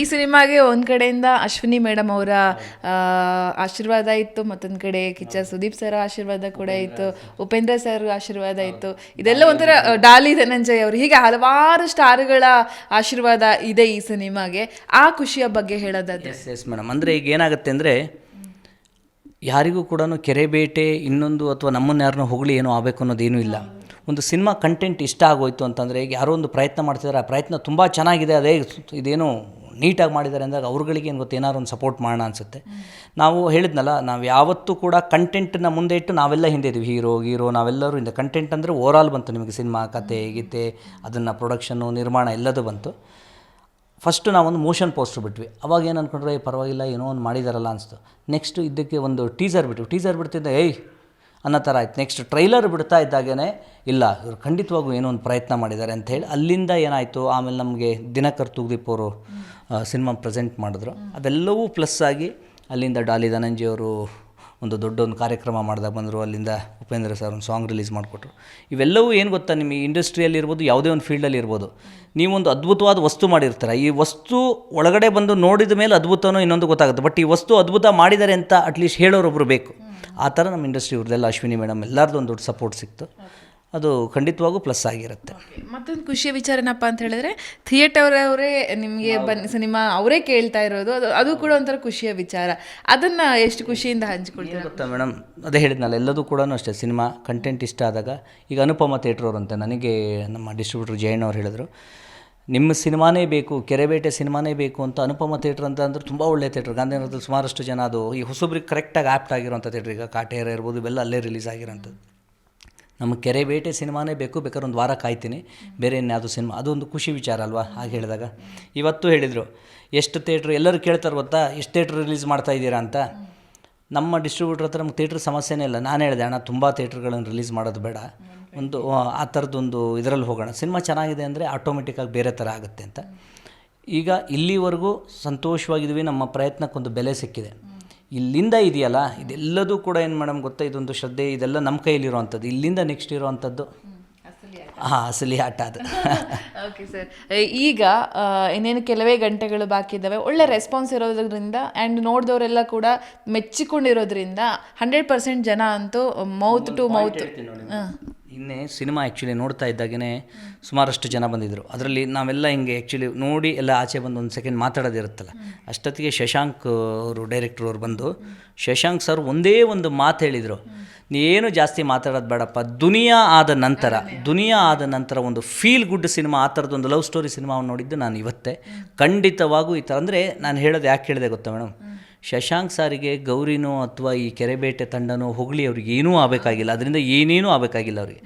ಈ ಸಿನಿಮಾಗೆ ಒಂದು ಕಡೆಯಿಂದ ಅಶ್ವಿನಿ ಮೇಡಮ್ ಅವರ ಆಶೀರ್ವಾದ ಇತ್ತು ಮತ್ತೊಂದು ಕಡೆ ಕಿಚ್ಚ ಸುದೀಪ್ ಸರ್ ಆಶೀರ್ವಾದ ಕೂಡ ಇತ್ತು ಉಪೇಂದ್ರ ಸರ್ ಆಶೀರ್ವಾದ ಇತ್ತು. ಇದೆಲ್ಲ ಒಂಥರ ಡಾಲಿ ಧನಂಜಯ್ ಅವರು. ಹೀಗೆ ಹಲವಾರು ಸ್ಟಾರ್ಗಳ ಆಶೀರ್ವಾದ ಇದೆ ಈ ಸಿನಿಮಾಗೆ. ಆ ಖುಷಿಯ ಬಗ್ಗೆ ಹೇಳೋದಾದ್ರೆ. ಎಸ್ ಎಸ್ ಮೇಡಮ್ ಅಂದರೆ ಈಗ ಏನಾಗುತ್ತೆ ಅಂದರೆ ಯಾರಿಗೂ ಕೂಡ ಕೆರೆ ಬೇಟೆ ಇನ್ನೊಂದು ಅಥವಾ ನಮ್ಮನ್ನು ಯಾರನ್ನೂ ಹೊಗಳಿ ಏನೋ ಆಗಬೇಕು ಅನ್ನೋದೇನೂ ಇಲ್ಲ. ಒಂದು ಸಿನಿಮಾ ಕಂಟೆಂಟ್ ಇಷ್ಟ ಆಗೋಯ್ತು ಅಂತಂದರೆ ಈಗ ಯಾರೋ ಒಂದು ಪ್ರಯತ್ನ ಮಾಡ್ತಿದ್ದಾರೆ ಆ ಪ್ರಯತ್ನ ತುಂಬ ಚೆನ್ನಾಗಿದೆ ಅದೇ ಇದೇನೋ ನೀಟಾಗಿ ಮಾಡಿದ್ದಾರೆ ಅಂದಾಗ ಅವ್ರುಗಳಿಗೆ ಏನು ಗೊತ್ತು ಏನಾದ್ರು ಒಂದು ಸಪೋರ್ಟ್ ಮಾಡೋಣ ಅನಿಸುತ್ತೆ. ನಾವು ಹೇಳಿದ್ನಲ್ಲ ನಾವು ಯಾವತ್ತೂ ಕೂಡ ಕಂಟೆಂಟನ್ನ ಮುಂದೆ ಇಟ್ಟು ನಾವೆಲ್ಲ ಹಿಂದೆ ಇದ್ದೀವಿ ಹೀರೋ ಗೀರೋ ನಾವೆಲ್ಲರೂ ಹಿಂದೆ. ಕಂಟೆಂಟ್ ಅಂದರೆ ಓವರಾಲ್ ಬಂತು ನಿಮಗೆ ಸಿನಿಮಾ ಕತೆ ಗೀತೆ ಅದನ್ನು ಪ್ರೊಡಕ್ಷನ್ನು ನಿರ್ಮಾಣ ಎಲ್ಲದು ಬಂತು. ಫಸ್ಟು ನಾವೊಂದು ಮೋಷನ್ ಪೋಸ್ಟ್ ಬಿಟ್ವಿ. ಅವಾಗ ಏನು ಅಂದ್ಕೊಂಡ್ರೆ "ಏ, ಪರವಾಗಿಲ್ಲ ಏನೋ ಒಂದು ಮಾಡಿದಾರಲ್ಲ ಅನಿಸ್ತು. ನೆಕ್ಸ್ಟು ಇದಕ್ಕೆ ಒಂದು ಟೀಸರ್ ಬಿಟ್ವಿ. ಟೀಸರ್ ಬಿಡ್ತಿದ್ದೆ ಏಯ್ ಅನ್ನೋ ಥರ ಆಯ್ತು. ನೆಕ್ಸ್ಟ್ ಟ್ರೈಲರ್ ಬಿಡ್ತಾ ಇದ್ದಾಗೇ ಇಲ್ಲ ಇವರು ಖಂಡಿತವಾಗೂ ಏನೋ ಒಂದು ಪ್ರಯತ್ನ ಮಾಡಿದ್ದಾರೆ ಅಂತ ಹೇಳಿ ಅಲ್ಲಿಂದ ಏನಾಯಿತು? ಆಮೇಲೆ ನಮಗೆ ದಿನಕರ್ ತುಗ್ದೀಪ್ ಅವರು ಸಿನಿಮಾ ಪ್ರೆಸೆಂಟ್ ಮಾಡಿದ್ರು. ಅದೆಲ್ಲವೂ ಪ್ಲಸ್ ಆಗಿ ಅಲ್ಲಿಂದ ಡಾಲಿ ಧನಂಜಯ ಅವರು ಒಂದು ದೊಡ್ಡ ಒಂದು ಕಾರ್ಯಕ್ರಮ ಮಾಡಿದಾಗ ಬಂದರು. ಅಲ್ಲಿಂದ ಉಪೇಂದ್ರ ಸರ್ ಒಂದು ಸಾಂಗ್ ರಿಲೀಸ್ ಮಾಡಿಕೊಟ್ರು. ಇವೆಲ್ಲವೂ ಏನು ಗೊತ್ತಾ ನಿಮಗೆ ಇಂಡಸ್ಟ್ರಿಯಲ್ಲಿ ಇರ್ಬೋದು, ಯಾವುದೇ ಒಂದು ಫೀಲ್ಡಲ್ಲಿ ಇರ್ಬೋದು. ನೀವೊಂದು ಅದ್ಭುತವಾದ ವಸ್ತು ಮಾಡಿರ್ತಾರೆ. ಈ ವಸ್ತು ಒಳಗಡೆ ಬಂದು ನೋಡಿದ ಮೇಲೆ ಅದ್ಭುತನೋ ಇನ್ನೊಂದು ಗೊತ್ತಾಗುತ್ತೆ. ಬಟ್ ಈ ವಸ್ತು ಅದ್ಭುತ ಮಾಡಿದ್ದಾರೆ ಅಂತ ಅಟ್ಲೀಸ್ಟ್ ಹೇಳೋರೊಬ್ಬರು ಬೇಕು. ಆ ಥರ ನಮ್ಮ ಇಂಡಸ್ಟ್ರಿ ಇವ್ರದ್ದೆಲ್ಲ ಅಶ್ವಿನಿ ಮೇಡಮ್ ಎಲ್ಲರದ್ದು ಒಂದು ದೊಡ್ಡ ಸಪೋರ್ಟ್ ಸಿಕ್ತು. ಅದು ಖಂಡಿತವಾಗೂ ಪ್ಲಸ್ ಆಗಿರುತ್ತೆ. ಮತ್ತೊಂದು ಖುಷಿಯ ವಿಚಾರ ಏನಪ್ಪ ಅಂತ ಹೇಳಿದ್ರೆ ಥಿಯೇಟರ್ ಅವರೇ ನಿಮಗೆ ಬನ್ನಿ ಸಿನಿಮಾ ಅವರೇ ಕೇಳ್ತಾ ಇರೋದು ಅದು ಅದು ಕೂಡ ಒಂಥರ ಖುಷಿಯ ವಿಚಾರ. ಅದನ್ನ ಎಷ್ಟು ಖುಷಿಯಿಂದ ಹಂಚಿಕೊಳ್ತೀವಿ ಗೊತ್ತಾ ಮೇಡಮ್ ಅದೇ ಹೇಳಿದ್ನಲ್ಲ ಎಲ್ಲದೂ ಕೂಡ ಅಷ್ಟೇ ಸಿನಿಮಾ ಕಂಟೆಂಟ್ ಇಷ್ಟ ಆದಾಗ ಈಗ ಅನುಪಮ ಥಿಯೇಟರ್ ಅವರು ಅಂತ ನನಗೆ ನಮ್ಮ ಡಿಸ್ಟ್ರಿಬ್ಯೂಟರ್ ಜಯಣ್ಣ ಅವ್ರು ಹೇಳಿದ್ರು ನಿಮ್ಮ ಸಿನಿಮಾನೇ ಬೇಕು ಕೆರೆಬೇಟೆ ಸಿನಿಮಾನೇ ಬೇಕು ಅಂತ ಅನುಪಮ ಥಿಯೇಟರ್ ಅಂತ ಅಂದ್ರೆ ತುಂಬ ಒಳ್ಳೆ ಥಿಯೇಟರ್ ಗಾಂಧಿನಗರದಲ್ಲಿ ಸುಮಾರಷ್ಟು ಜನ ಅದು ಈ ಹೊಸಬ್ರಿಗೆ ಕರೆಕ್ಟಾಗಿ ಆ್ಯಪ್ಟ್ ಆಗಿರೋಂಥ ಥಿಯೇಟ್ರ್ ಈಗ ಕಾಟೇರ ಇರ್ಬೋದು ಇವೆಲ್ಲ ಅಲ್ಲೇ ರಿಲೀಸ್ ಆಗಿರೋಂಥದ್ದು. ನಮಗೆ ಕೆರೆ ಬೇಟೆ ಸಿನಿಮಾನೇ ಬೇಕು, ಬೇಕಾದ್ರೆ ಒಂದು ವಾರ ಕಾಯ್ತೀನಿ. ಬೇರೆ ಇನ್ಯಾವುದು ಸಿನಿಮಾ ಒಂದು ಖುಷಿ ವಿಚಾರ ಅಲ್ವಾ? ಹಾಗೆ ಹೇಳಿದಾಗ. ಇವತ್ತು ಹೇಳಿದರು, ಎಷ್ಟು ಥಿಯೇಟ್ರ್ ಎಲ್ಲರೂ ಕೇಳ್ತಾರೆ ಗೊತ್ತಾ? ಎಷ್ಟು ಥಿಯೇಟ್ರ್ ರಿಲೀಸ್ ಮಾಡ್ತಾ ಇದ್ದೀರಾ ಅಂತ? ನಮ್ಮ ಡಿಸ್ಟ್ರಿಬ್ಯೂಟ್ರ್ ಹತ್ರ ನಮ್ಗೆ ಥಿಯೇಟ್ರ್ ಸಮಸ್ಯೆನೇ ಇಲ್ಲ. ನಾನು ಹೇಳಿದೆ, ಅಣ್ಣ, ತುಂಬ ಥಿಯೇಟ್ರ್ಗಳನ್ನು ರಿಲೀಸ್ ಮಾಡೋದು ಬೇಡ. ಒಂದು, ಆ ಥರದ್ದೊಂದು ಇದರಲ್ಲಿ ಹೋಗೋಣ. ಸಿನಿಮಾ ಚೆನ್ನಾಗಿದೆ ಅಂದರೆ ಆಟೋಮೆಟಿಕ್ಕಾಗಿ ಬೇರೆ ಥರ ಆಗುತ್ತೆ ಅಂತ. ಈಗ ಇಲ್ಲಿವರೆಗೂ ಸಂತೋಷವಾಗಿದ್ವಿ, ನಮ್ಮ ಪ್ರಯತ್ನಕ್ಕೊಂದು ಬೆಲೆ ಸಿಕ್ಕಿದೆ. ಇಲ್ಲಿಂದ ಇದೆಯಲ್ಲ? ಇದೆಲ್ಲದೂ ಕೂಡ ಏನು ಮೇಡಮ್ ಗೊತ್ತಾ? ಇದೊಂದು ಶ್ರದ್ಧೆ ಇದೆಲ್ಲ ನಮ್ಮ ಕೈಯಲ್ಲಿರುವಂಥದ್ದು ಇಲ್ಲಿಂದ ನೆಕ್ಸ್ಟ್ ಇರುವಂಥದ್ದು. ಹಾಂ ಅಸಲಿ ಆಟ ಅದು. ಓಕೆ ಸರ್ ಈಗ ಇನ್ನೇನು ಕೆಲವೇ ಗಂಟೆಗಳು ಬಾಕಿ ಇದ್ದಾವೆ ಒಳ್ಳೆ ರೆಸ್ಪಾನ್ಸ್ ಇರೋದ್ರಿಂದ ಆ್ಯಂಡ್ ನೋಡಿದವರೆಲ್ಲ ಕೂಡ ಮೆಚ್ಚಿಕೊಂಡಿರೋದ್ರಿಂದ ಹಂಡ್ರೆಡ್ ಪರ್ಸೆಂಟ್ ಜನ ಅಂತೂ ಮೌತ್ ಟು ಮೌತ್ ಇನ್ನೇ ಸಿನಿಮಾ ಆ್ಯಕ್ಚುಲಿ ನೋಡ್ತಾ ಇದ್ದಾಗೇ ಸುಮಾರಷ್ಟು ಜನ ಬಂದಿದ್ದರು ಅದರಲ್ಲಿ ನಾವೆಲ್ಲ ಹಿಂಗೆ ಆ್ಯಕ್ಚುಲಿ ನೋಡಿ ಎಲ್ಲ ಆಚೆ ಬಂದು ಒಂದು ಸೆಕೆಂಡ್ ಮಾತಾಡೋದಿರುತ್ತಲ್ಲ ಅಷ್ಟೊತ್ತಿಗೆ ಶಶಾಂಕ್ ಅವರು ಡೈರೆಕ್ಟ್ರ್ ಅವ್ರು ಬಂದು ಶಶಾಂಕ್ ಸರ್ ಒಂದೇ ಒಂದು ಮಾತು ಹೇಳಿದರು. ನೀನು ಜಾಸ್ತಿ ಮಾತಾಡೋದು ಬೇಡಪ್ಪ. ದುನಿಯಾ ಆದ ನಂತರ, ದುನಿಯಾ ಆದ ನಂತರ ಒಂದು ಫೀಲ್ ಗುಡ್ ಸಿನಿಮಾ, ಆ ಥರದ್ದು ಒಂದು ಲವ್ ಸ್ಟೋರಿ ಸಿನಿಮಾವನ್ನು ನೋಡಿದ್ದು ನಾನು ಇವತ್ತೇ. ಖಂಡಿತವಾಗೂ ಈ ಥರ ಅಂದರೆ ನಾನು ಹೇಳೋದು ಯಾಕೆ ಹೇಳಿದೆ ಗೊತ್ತಾ ಮೇಡಮ್ ಶಶಾಂಕ್ ಸಾರಿಗೆ ಗೌರಿನೋ ಅಥವಾ ಈ ಕೆರೆಬೇಟೆ ತಂಡನೋ ಹೊಗಳಿ ಅವ್ರಿಗೆ ಏನೂ ಆಗಬೇಕಾಗಿಲ್ಲ. ಅದರಿಂದ ಏನೇನೂ ಆಗಬೇಕಾಗಿಲ್ಲ ಅವ್ರಿಗೆ.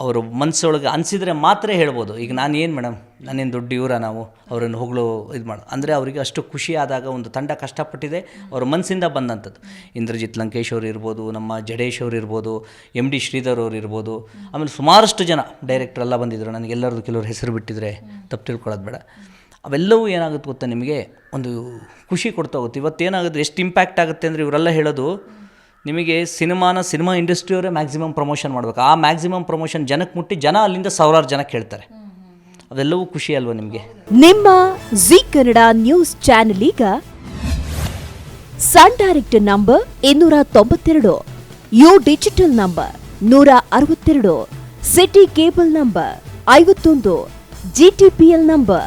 ಅವರು ಮನಸ್ಸೊಳಗೆ ಅನಿಸಿದರೆ ಮಾತ್ರ ಹೇಳ್ಬೋದು. ಈಗ ನಾನು ಏನು ಮೇಡಮ್ ನಾನೇನು ದೊಡ್ಡ ಇವರ ನಾವು? ಅವರನ್ನು ಹೊಗಳು ಇದು ಮಾಡು. ಅಂದರೆ ಅವರಿಗೆ ಅಷ್ಟು ಖುಷಿ ಆದಾಗ ಒಂದು ತಂಡ ಕಷ್ಟಪಟ್ಟಿದೆ, ಅವ್ರ ಮನಸ್ಸಿಂದ ಬಂದಂಥದ್ದು. ಇಂದ್ರಜಿತ್ ಲಂಕೇಶ್ ಅವ್ರು ಇರ್ಬೋದು, ನಮ್ಮ ಜಡೇಶ್ ಅವ್ರು ಇರ್ಬೋದು ಎಂ ಡಿ ಶ್ರೀಧರ್ ಅವ್ರು ಇರ್ಬೋದು. ಆಮೇಲೆ ಸುಮಾರಷ್ಟು ಜನ ಡೈರೆಕ್ಟ್ರೆಲ್ಲ ಬಂದಿದ್ದರು ನನಗೆ ಕೆಲವರು ಕೆಲವ್ರು ಹೆಸರು ಬಿಟ್ಟಿದ್ರೆ ತಪ್ಪು ತಿಳ್ಕೊಳ್ಳೋದು ಬೇಡ. ಅವೆಲ್ಲವೂ ಏನಾಗುತ್ತೆ ಗೊತ್ತಾ ನಿಮಗೆ? ಒಂದು ಖುಷಿ ಕೊಡ್ತಾ ಹೋಗುತ್ತೆ. ಇವತ್ತೇನಾಗುತ್ತೆ? ಎಷ್ಟು ಇಂಪ್ಯಾಕ್ಟ್ ಆಗುತ್ತೆ ಅಂದರೆ ಇವರೆಲ್ಲ ಹೇಳೋದು, ನಿಮಗೆ ಸಿನಿಮಾನ ಸಿನಿಮಾ ಇಂಡಸ್ಟ್ರಿಯವರೇ ಮ್ಯಾಕ್ಸಿಮಮ್ ಪ್ರಮೋಷನ್ ಮಾಡಬೇಕು. ಆ ಮ್ಯಾಕ್ಸಿಮಮ್ ಪ್ರಮೋಷನ್ ಜನಕ್ಕೆ ಮುಟ್ಟಿ ಜನ ಅಲ್ಲಿಂದ ಸಾವಿರಾರು ಜನ ಕೇಳ್ತಾರೆ ಅದೆಲ್ಲವೂ ಖುಷಿ ಅಲ್ವಾ ನಿಮಗೆ? ನಿಮ್ಮ ಜಿ ಕನ್ನಡ ನ್ಯೂಸ್ ಚಾನೆಲ್ ಈಗ ಸನ್ ಡೈರೆಕ್ಟ್ ನಂಬರ್ ಇನ್ನೂರ ತೊಂಬತ್ತೆರಡು ಯು ಡಿಜಿಟಲ್ ನಂಬರ್ ನೂರ ಅರವತ್ತೆರಡು ಸಿಟಿ ಕೇಬಲ್ ನಂಬರ್ ಐವತ್ತೊಂದು ಜಿಟಿಪಿಎಲ್ ನಂಬರ್